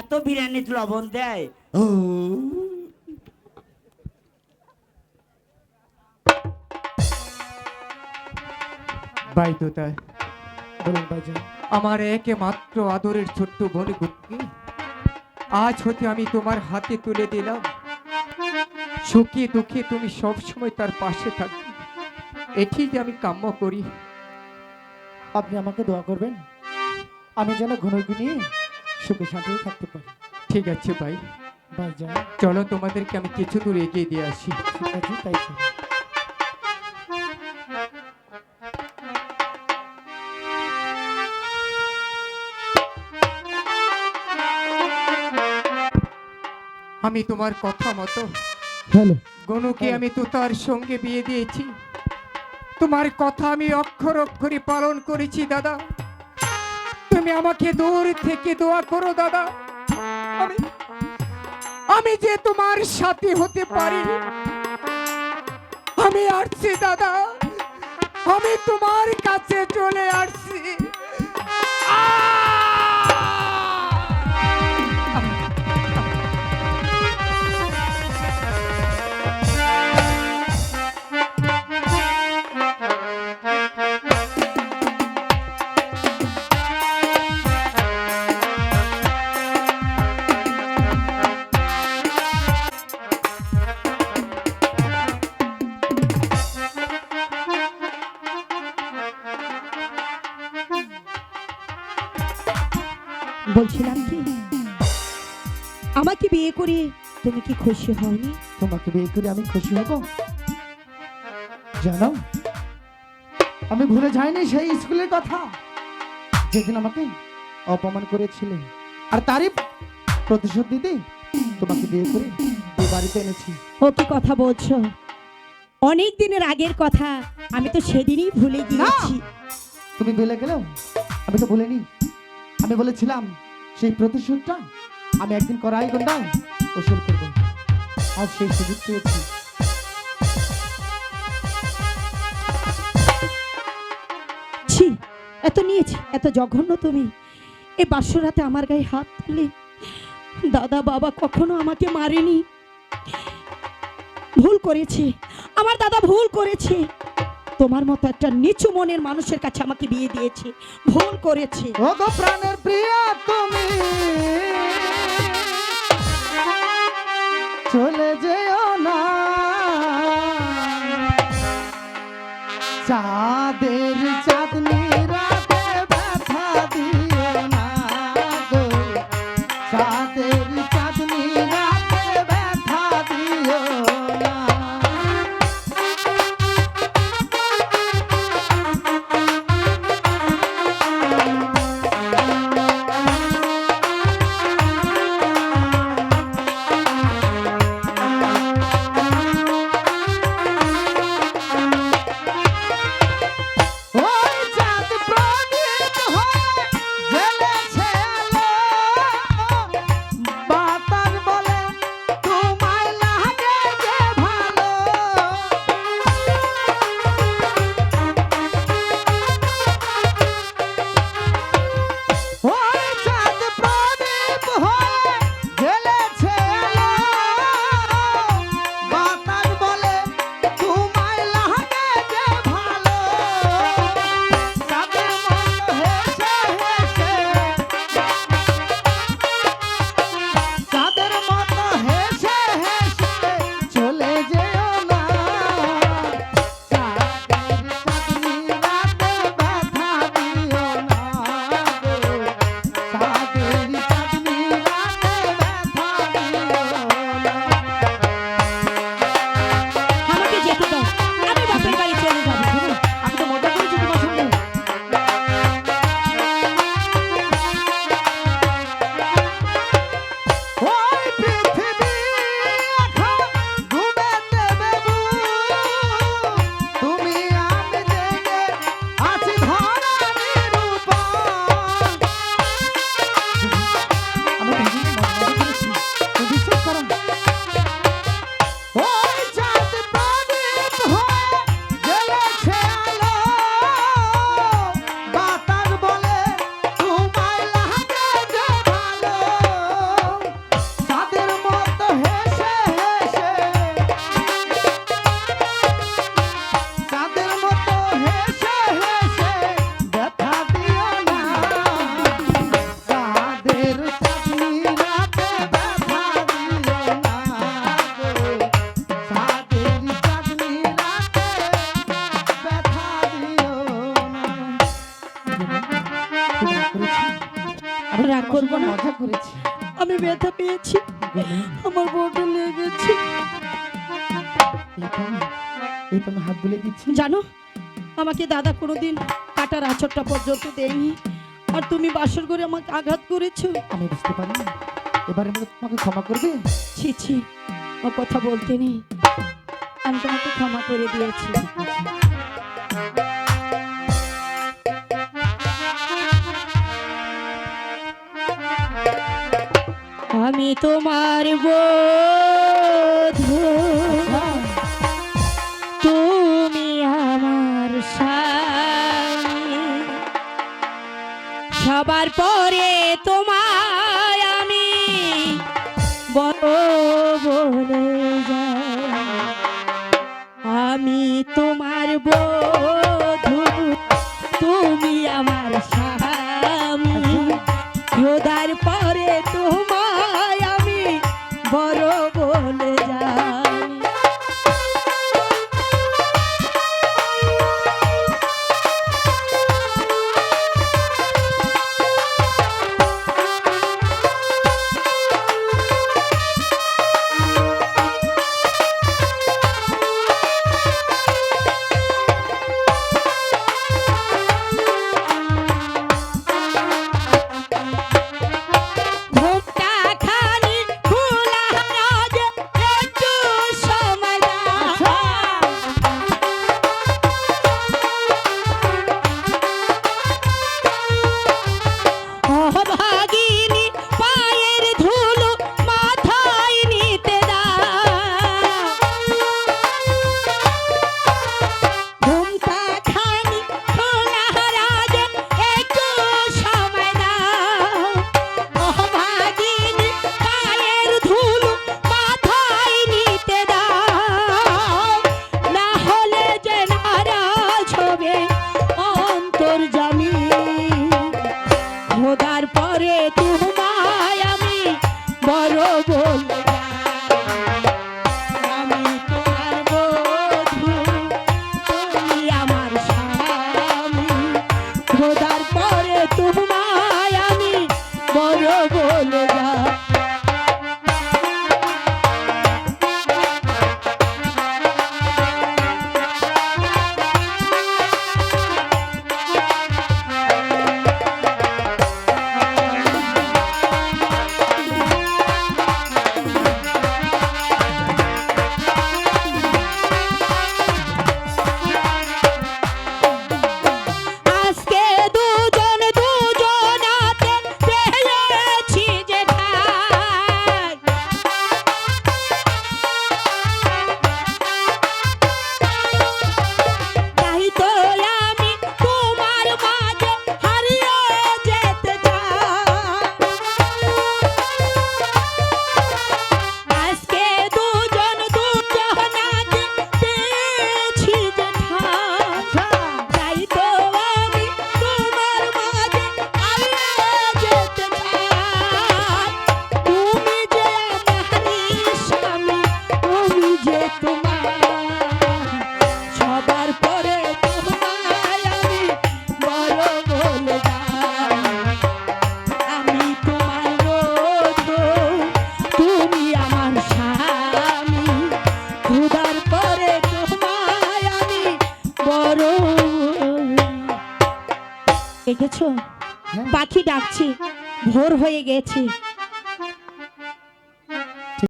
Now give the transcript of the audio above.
এত বিরিয়ানিতে লবণ দেয়। বলুন ভাইজান আমার একে মাত্র আদরের ছোট্ট বোন গুপকে আজ হতে আমি তোমার হাতে তুলে দিলাম। সুখে দুঃখে তুমি সব সময় তার পাশে থাকবে। এটি যে আমি কাম্য করি। আপনি আমাকে দোয়া করবেন। আমি যেন ঘনকে নিয়ে সুখে শান্তি থাকতে পারি। ঠিক আছে ভাই। ভাইজান চলো তোমাদেরকে আমি কিছু দূর এগিয়ে দিয়ে আসি। ঠিক আছে তাই চলুন। আমি তোমার কথা মতো। হ্যালো। গনুকে আমি তো তার সঙ্গে বিয়ে দিয়েছি? তোমার কথা আমি অক্ষর অক্ষরে পালন করেছি দাদা। তুমি আমাকে দূর থেকে দোয়া করো, দাদা। আমি আমি যে তোমার সাথে হতে পারি, আমি আসছি, দাদা। আমি তোমার কাছে চলে আসছি। আমাকে বিয়ে করে। তুমি কি খুশি হওনি? তোমাকে বিয়ে করে আমি খুশি হব? জানো আমি ভুলে যাইনি সেই স্কুলের কথা। যেদিন আমাকে অপমান করেছিলে। আর তারই প্রতিশোধ দিতে তোমাকে বিয়ে করে এই বাড়িতে এনেছি। ও কি কথা বলছো? অনেক দিনের আগের কথা। আমি তো সেদিনই ভুলে গিয়েছি। তুমি ভুলে গেলেও আমি তো ভুলিনি। আমি বলেছিলাম সেই প্রতিশোধটা আমি একদিন করাই গন্ডায় ওসল করব আজ সেই সুযোগ পেয়েছি। ছি এত নিয়েছি এত জঘন্য তুমি। এ বাসরাতে আমার গায়ে হাত তুলে। দাদা বাবা কখনো আমাকে মারেনি। ভুল করেছে আমার দাদা ভুল করেছে। তোমার মতো একটা নিচু মনের মানুষের কাছে আমাকে বিয়ে দিয়েছে। ভুল করেছে। ও গো প্রাণের প্রিয়া তুমি। চলে যেও করব না। মজা করেছি। আমি ব্যথা পেয়েছি। আমার বড় লেগেছে এই তো আমি- এই তো আমি হাত বুলে দিচ্ছি। জানো আমাকে দাদা কোনোদিন কাটার আচরটা পর্যন্ত দেয়নি। আর তুমি বাসর করে আমাকে আঘাত করেছ। আমি বুঝতে পারিনি। এবারে মনে তোমাকে ক্ষমা করবে? ছি ছি ও কথা বলতে নেই। আমি তোমাকে ক্ষমা করে দিয়েছি। আমি তোমার বধূ। তুমি আমার সবার পরে তোমার আমি বড় বলে দেখেছ হ্যাঁ। পাখি ডাকছে ভোর হয়ে গেছে